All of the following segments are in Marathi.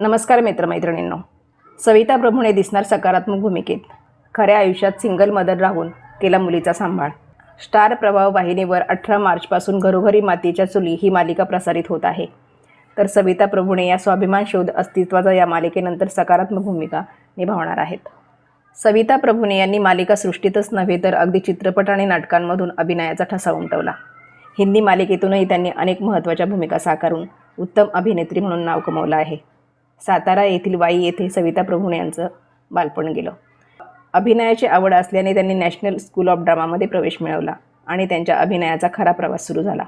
नमस्कार मित्रमैत्रिणींनो. सविता प्रभूने दिसणार सकारात्मक भूमिकेत. खऱ्या आयुष्यात सिंगल मदर राहून केला मुलीचा सांभाळ. स्टार प्रभाव वाहिनीवर अठरा मार्चपासून घरोघरी मातीच्या चुली ही मालिका प्रसारित होत आहे. तर सविता प्रभूणे या स्वाभिमान शोध अस्तित्वाचा या मालिकेनंतर सकारात्मक भूमिका निभावणार आहेत. सविता प्रभूने यांनी मालिका सृष्टीतच नव्हे तर अगदी चित्रपट आणि नाटकांमधून अभिनयाचा ठसा उमटवला. हिंदी मालिकेतूनही त्यांनी अनेक महत्त्वाच्या भूमिका साकारून उत्तम अभिनेत्री म्हणून नाव कमवलं आहे. सातारा येथील वाई येथे सविता प्रभू यांचं बालपण गेलं. अभिनयाची आवड असल्याने त्यांनी नॅशनल स्कूल ऑफ ड्रामामध्ये प्रवेश मिळवला आणि त्यांच्या अभिनयाचा खरा प्रवास सुरू झाला.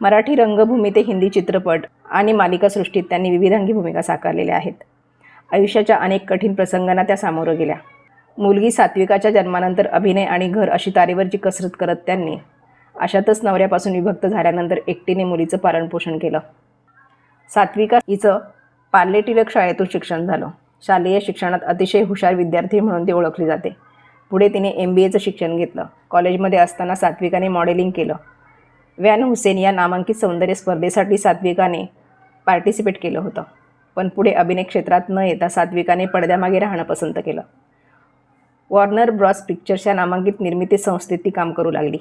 मराठी रंगभूमी ते हिंदी चित्रपट आणि मालिकासृष्टीत त्यांनी विविधांगी भूमिका साकारलेल्या आहेत. आयुष्याच्या अनेक कठीण प्रसंगांना त्या सामोरं गेल्या. मुलगी सात्विकाच्या जन्मानंतर अभिनय आणि घर अशी तारेवरची कसरत करत त्यांनी अशातच नवऱ्यापासून विभक्त झाल्यानंतर एकटीने मुलीचं पालनपोषण केलं. सात्विका हिचं पार्ले टिळक शाळेतून शिक्षण झालं. शालेय शिक्षणात अतिशय हुशार विद्यार्थी म्हणून ती ओळखली जाते. पुढे तिने एम बी एचं शिक्षण घेतलं. कॉलेजमध्ये असताना सात्विकाने मॉडेलिंग केलं. व्यान हुसेन या नामांकित सौंदर्य स्पर्धेसाठी सात्विकाने पार्टिसिपेट केलं होतं. पण पुढे अभिनय क्षेत्रात न येता सात्विकाने पडद्यामागे राहणं पसंत केलं. वॉर्नर ब्रॉस पिक्चर्स या नामांकित निर्मिती संस्थेत ती काम करू लागली.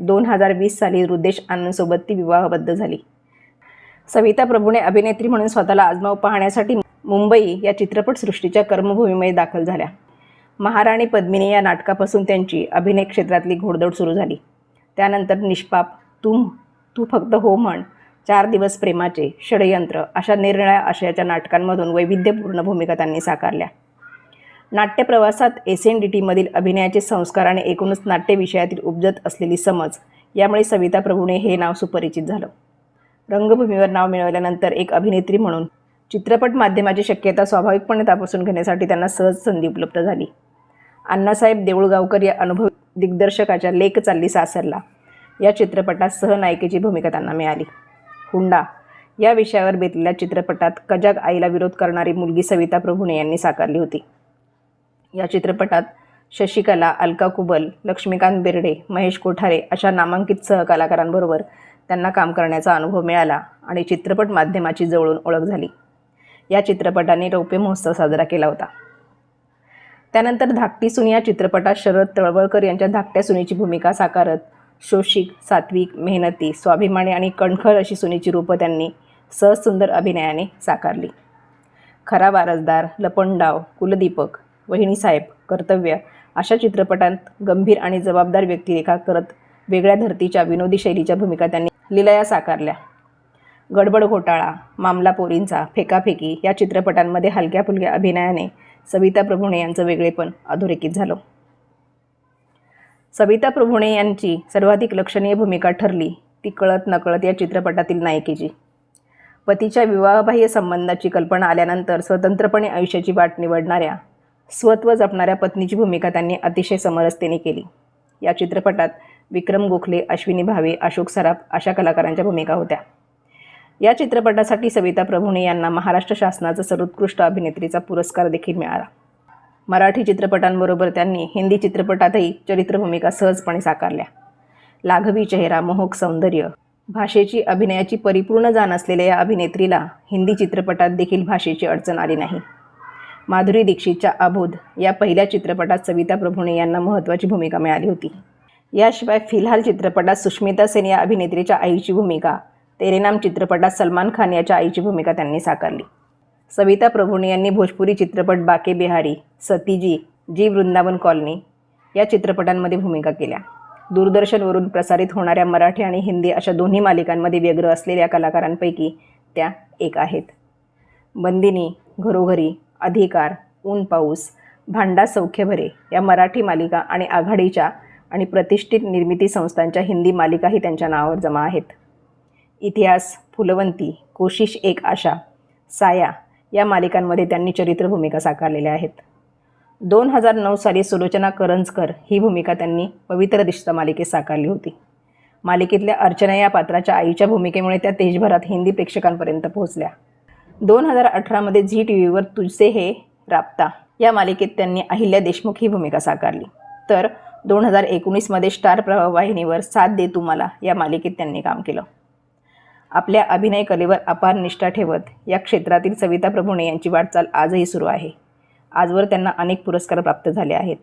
दोन हजार वीस साली रुदेश आनंदसोबत ती विवाहबद्ध झाली. सविता प्रभूने अभिनेत्री म्हणून स्वतःला आजमाव पाहण्यासाठी मुंबई या चित्रपटसृष्टीच्या कर्मभूमीमध्ये दाखल झाल्या. महाराणी पद्मिनी या नाटकापासून त्यांची अभिनय क्षेत्रातली घोडदौड सुरू झाली. त्यानंतर निष्पाप तू तू फक्त हो म्हण चार दिवस प्रेमाचे षडयंत्र अशा निरनिळ्या आशयाच्या नाटकांमधून वैविध्यपूर्ण भूमिका त्यांनी साकारल्या. नाट्यप्रवासात एस एन डी टीमधील अभिनयाचे संस्कार आणि एकूणच नाट्यविषयातील उपजत असलेली समज यामुळे सविता प्रभूने हे नाव सुपरिचित झालं. रंगभूमीवर नाव मिळवल्यानंतर एक अभिनेत्री म्हणून चित्रपट माध्यमाची शक्यता स्वाभाविकपणे तपासून घेण्यासाठी त्यांना सहज संधी उपलब्ध झाली. अण्णासाहेब देऊळगावकर या अनुभव दिग्दर्शकाच्या लेख चालली सासरला. या चित्रपटात सहनायिकेची भूमिका त्यांना मिळाली. हुंडा या विषयावर बेतलेल्या चित्रपटात कजाग आईला विरोध करणारी मुलगी सविता प्रभुणे यांनी साकारली होती. या चित्रपटात शशिकला अलका कुबल लक्ष्मीकांत बेर्डे महेश कोठारे अशा नामांकित सहकलाकारांबरोबर त्यांना काम करण्याचा अनुभव मिळाला आणि चित्रपट माध्यमाची जवळून ओळख झाली. या चित्रपटाने रौप्य महोत्सव साजरा केला होता. त्यानंतर धाकटी सुनी या चित्रपटात शरद तळवळकर यांच्या धाकट्या सुनीची भूमिका साकारत शोषिक सात्विक मेहनती स्वाभिमानी आणि कणखर अशी सुनीची रूपं त्यांनी सहज सुंदर अभिनयाने साकारली. खरा वारसदार लपंडाव कुलदीपक वहिनीसाहेब कर्तव्य अशा चित्रपटांत गंभीर आणि जबाबदार व्यक्तिरेखा करत वेगळ्या धर्तीच्या विनोदी शैलीच्या भूमिका त्यांनी लिलया साकारल्या. गडबड घोटाळा मामला पोरींचा फेकाफेकी या चित्रपटांमध्ये हलक्या फुलक्या अभिनयाने सविता प्रभुणे यांचं वेगळेपण अधोरेखित झालं. सविता प्रभुणे यांची सर्वाधिक लक्षणीय भूमिका ठरली ती कळत नकळत या चित्रपटातील नायिकेची. पतीच्या विवाहबाह्य संबंधाची कल्पना आल्यानंतर स्वतंत्रपणे आयुष्याची वाट निवडणाऱ्या स्वत्व जपणाऱ्या पत्नीची भूमिका त्यांनी अतिशय समरसतेने केली. या चित्रपटात विक्रम गोखले अश्विनी भावे अशोक सराफ अशा कलाकारांच्या भूमिका होत्या. या चित्रपटासाठी सविता प्रभूणे यांना महाराष्ट्र शासनाचा सर्वोत्कृष्ट अभिनेत्रीचा पुरस्कार देखील मिळाला. मराठी चित्रपटांबरोबर त्यांनी हिंदी चित्रपटातही चरित्रभूमिका सहजपणे साकारल्या. लाघवी चेहरा मोहक सौंदर्य भाषेची अभिनयाची परिपूर्ण जाण असलेल्या या अभिनेत्रीला हिंदी चित्रपटात देखील भाषेची अडचण आली नाही. माधुरी दीक्षितच्या अबोध या पहिल्या चित्रपटात सविता प्रभूणे यांना महत्त्वाची भूमिका मिळाली होती. याशिवाय फिलहाल चित्रपटात सुष्मिता सेन या अभिनेत्रीच्या आईची भूमिका तेरे नाम चित्रपटात सलमान खान याच्या आईची भूमिका त्यांनी साकारली. सविता प्रभूणे यांनी भोजपुरी चित्रपट बाके बिहारी सतीजी जी वृंदावन कॉलनी या चित्रपटांमध्ये भूमिका केल्या. दूरदर्शनवरून प्रसारित होणाऱ्या मराठी आणि हिंदी अशा दोन्ही मालिकांमध्ये व्यग्र असलेल्या कलाकारांपैकी त्या एक आहेत. बंदिनी घरोघरी अधिकार ऊन पाऊस भांडा सौख्यभरे या मराठी मालिका आणि आघाडीच्या आणि प्रतिष्ठित निर्मिती संस्थांच्या हिंदी मालिकाही त्यांच्या नावावर जमा आहेत. इतिहास फुलवंती कोशिश एक आशा साया या मालिकांमध्ये त्यांनी चरित्र भूमिका साकारलेल्या आहेत. दोन हजार नऊ साली सुलोचना करंजकर ही भूमिका त्यांनी पवित्र दिशा मालिकेत साकारली होती. मालिकेतल्या अर्चना या पात्राच्या आईच्या भूमिकेमुळे त्या देशभरात हिंदी प्रेक्षकांपर्यंत पोहोचल्या. दोन हजार अठरामध्ये झी टी व्हीवर तुझसे हे राबता या मालिकेत त्यांनी अहिल्या देशमुख ही भूमिका साकारली. तर दोन हजार एकोणीसमध्ये स्टार प्रभाव वाहिनीवर साथ दे तुम्हाला या मालिकेत त्यांनी काम केलं. आपल्या अभिनय कलेवर अपार निष्ठा ठेवत या क्षेत्रातील सविता प्रभुणे यांची वाटचाल आजही सुरू आहे. आजवर त्यांना अनेक पुरस्कार प्राप्त झाले आहेत.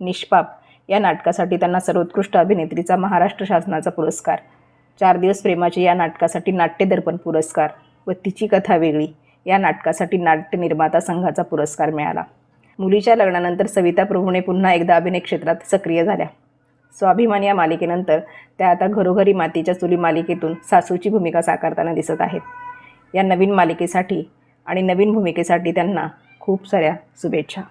निष्पाप या नाटकासाठी त्यांना सर्वोत्कृष्ट अभिनेत्रीचा महाराष्ट्र शासनाचा पुरस्कार. चार दिवस प्रेमाचे या नाटकासाठी नाट्यदर्पण पुरस्कार व तिची कथा वेगळी या नाटकासाठी नाट्य निर्माता संघाचा पुरस्कार मिळाला. मुलीच्या लग्नानंतर सविता प्रभूने पुन्हा एकदा अभिनय क्षेत्रात सक्रिय झाल्या. स्वाभिमान या मालिकेनंतर त्या आता घरोघरी मातीच्या चुली मालिकेतून सासूची भूमिका साकारताना दिसत आहेत. या नवीन मालिकेसाठी आणि नवीन भूमिकेसाठी त्यांना खूप साऱ्या शुभेच्छा.